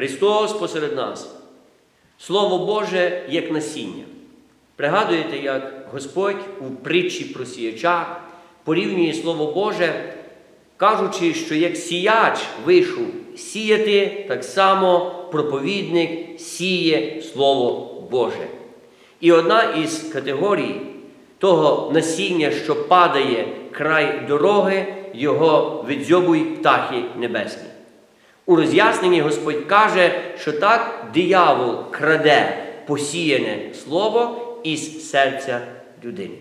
Христос посеред нас. Слово Боже як насіння. Пригадуєте, як Господь у притчі про сіяча порівнює Слово Боже, кажучи, що як сіяч вийшов сіяти, так само проповідник сіє Слово Боже. І одна із категорій того насіння, що падає край дороги, його відзьобують птахи небесні. У роз'ясненні Господь каже, що так диявол краде посіяне слово із серця людини.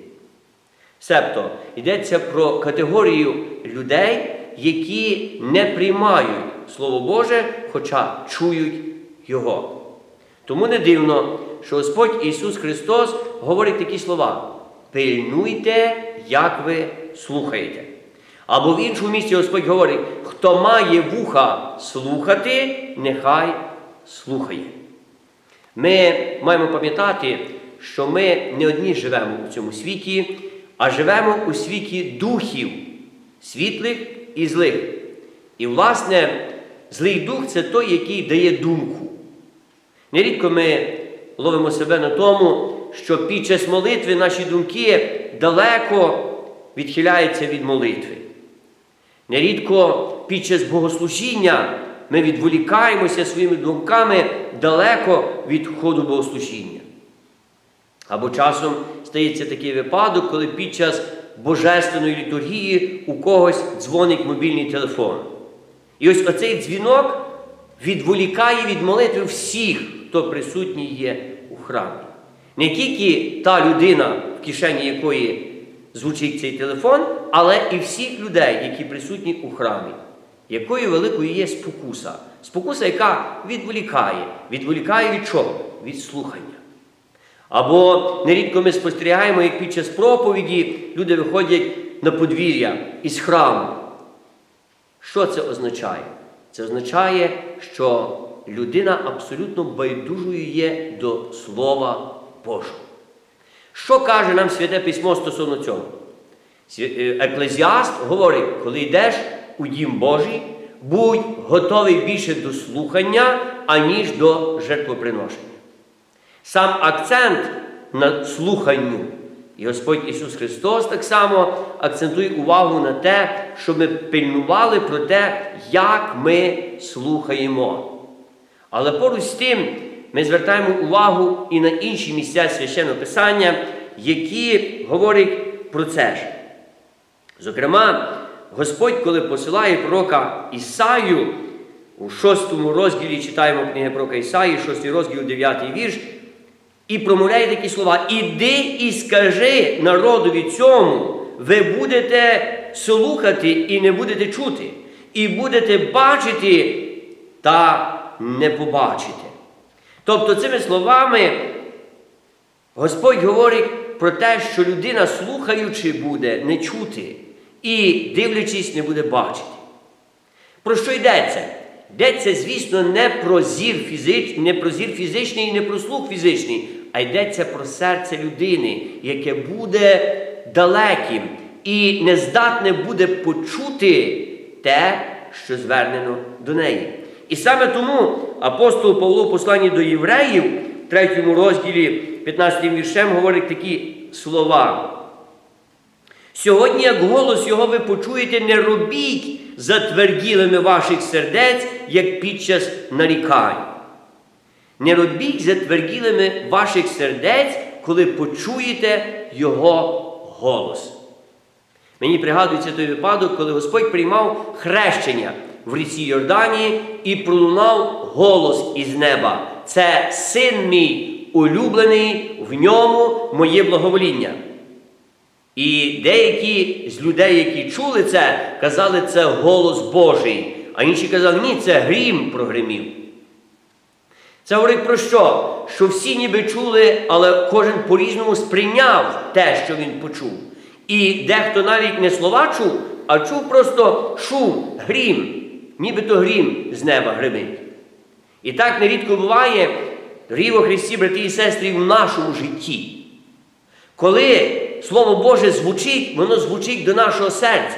Себто йдеться про категорію людей, які не приймають Слово Боже, хоча чують Його. Тому не дивно, що Господь Ісус Христос говорить такі слова: пильнуйте, як ви слухаєте. Або в іншому місці Господь говорить, хто має вуха слухати, нехай слухає. Ми маємо пам'ятати, що ми не одні живемо у цьому світі, а живемо у світі духів, світлих і злих. І, власне, злий дух це той, який дає думку. Нерідко ми ловимо себе на тому, що під час молитви наші думки далеко відхиляються від молитви. Нерідко під час богослужіння ми відволікаємося своїми думками далеко від ходу богослужіння. Або часом стається такий випадок, коли під час божественної літургії у когось дзвонить мобільний телефон. І ось оцей дзвінок відволікає від молитви всіх, хто присутній є у храмі. Не тільки та людина, в кишені якої звучить цей телефон, але і всіх людей, які присутні у храмі. Якою великою є спокуса? Спокуса, яка відволікає. Відволікає від чого? Від слухання. Або нерідко ми спостерігаємо, як під час проповіді люди виходять на подвір'я із храму. Що це означає? Це означає, що людина абсолютно байдужою є до Слова Божого. Що каже нам Святе Письмо стосовно цього? Е, Еклезіаст говорить, коли йдеш у дім Божий, будь готовий більше до слухання, аніж до жертвоприношення. Сам акцент на слуханню. І Господь Ісус Христос так само акцентує увагу на те, щоб ми пильнували про те, як ми слухаємо. Але поруч з тим ми звертаємо увагу і на інші місця священного Писання, які говорять про це ж. Зокрема, Господь, коли посилає пророка Ісаю, у шостому розділі читаємо книги пророка Ісаї, шостий розділ, дев'ятий вірш, і промовляє такі слова: Іди і скажи народові цьому, ви будете слухати і не будете чути, і будете бачити та не побачите. Тобто цими словами Господь говорить про те, що людина, слухаючи, буде не чути і дивлячись, не буде бачити. Про що йдеться? Йдеться, звісно, не про зір фізичний, не про зір фізичний і не про слух фізичний, а йдеться про серце людини, яке буде далеким і нездатне буде почути те, що звернено до неї. І саме тому апостол Павло в посланні до євреїв, в 3 розділі 15 віршем, говорить такі слова. Сьогодні, як голос його ви почуєте, не робіть затверділими ваших сердець, як під час нарікань. Не робіть затверділими ваших сердець, коли почуєте Його голос. Мені пригадується той випадок, коли Господь приймав хрещення в ріці Йорданії і пролунав голос із неба. Це син мій улюблений, в ньому моє благовоління. І деякі з людей, які чули це, казали, це голос Божий, а інші казали, ні, це грім прогримів. Це говорить про що? Що всі ніби чули, але кожен по-різному сприйняв те, що він почув. І дехто навіть не слова чув, а чув просто шум, грім, нібито грім з неба гримить. І так нерідко буває, дорогі Христі, брати і сестри, в нашому житті. Коли Слово Боже звучить, воно звучить до нашого серця.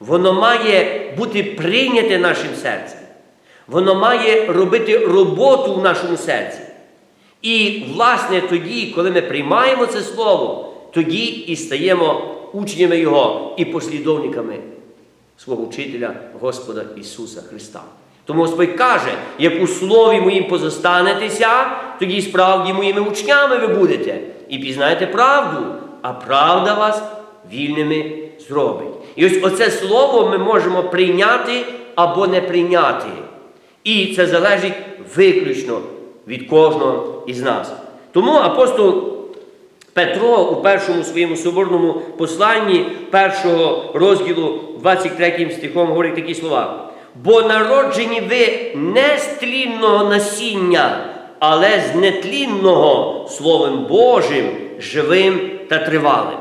Воно має бути прийняте нашим серцем. Воно має робити роботу в нашому серці. І, власне, тоді, коли ми приймаємо це слово, тоді і стаємо учнями Його і послідовниками свого вчителя Господа Ісуса Христа. Тому Господь каже, як у слові моїм позостанетеся, тоді справді моїми учнями ви будете і пізнаєте правду, а правда вас вільними зробить. І ось оце слово ми можемо прийняти або не прийняти. І це залежить виключно від кожного із нас. Тому апостол Петро у першому своєму соборному посланні першого розділу 23 стихом говорить такі слова. Бо народжені ви не з тлінного насіння, але з нетлінного Словом Божим, живим та тривалим.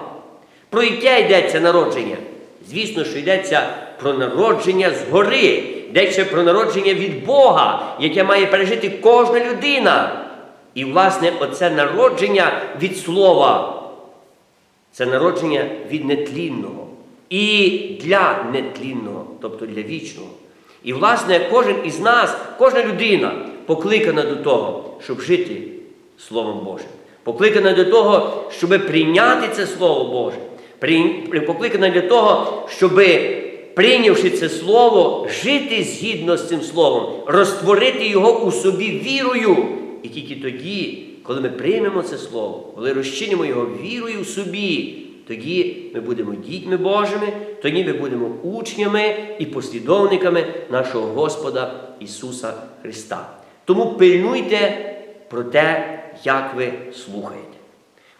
Про яке йдеться народження? Звісно, що йдеться про народження згори, йдеться про народження від Бога, яке має пережити кожна людина. І, власне, оце народження від слова, це народження від нетлінного. І для нетлінного, тобто для вічного. І, власне, кожен із нас, кожна людина покликана до того, щоб жити Словом Божим. Покликана до того, щоб прийняти це Слово Боже. Покликана для того, щоб, прийнявши це Слово, жити згідно з цим Словом, розтворити його у собі вірою. І тільки тоді, коли ми приймемо це Слово, коли розчинимо його вірою в собі, тоді ми будемо дітьми Божими, тоді ми будемо учнями і послідовниками нашого Господа Ісуса Христа. Тому пильнуйте про те, як ви слухаєте.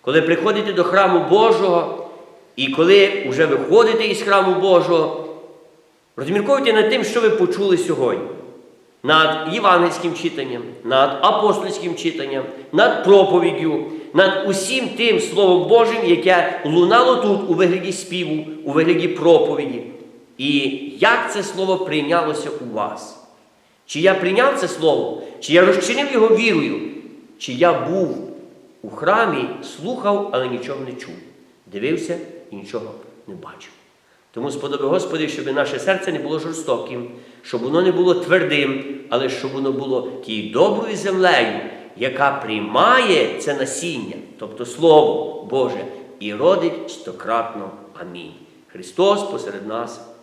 Коли приходите до храму Божого, і коли вже виходите із храму Божого, розмірковуйте над тим, що ви почули сьогодні. Над євангельським читанням, над апостольським читанням, над проповіддю, над усім тим Словом Божим, яке лунало тут у вигляді співу, у вигляді проповіді. І як це слово прийнялося у вас? Чи я прийняв це слово, чи я розчинив його вірою, чи я був у храмі, слухав, але нічого не чув, дивився і нічого не бачив. Тому сподоби Господи, щоб наше серце не було жорстоким, щоб воно не було твердим, але щоб воно було тією доброю землею, яка приймає це насіння, тобто Слово Боже, і родить стократно. Амінь. Христос посеред нас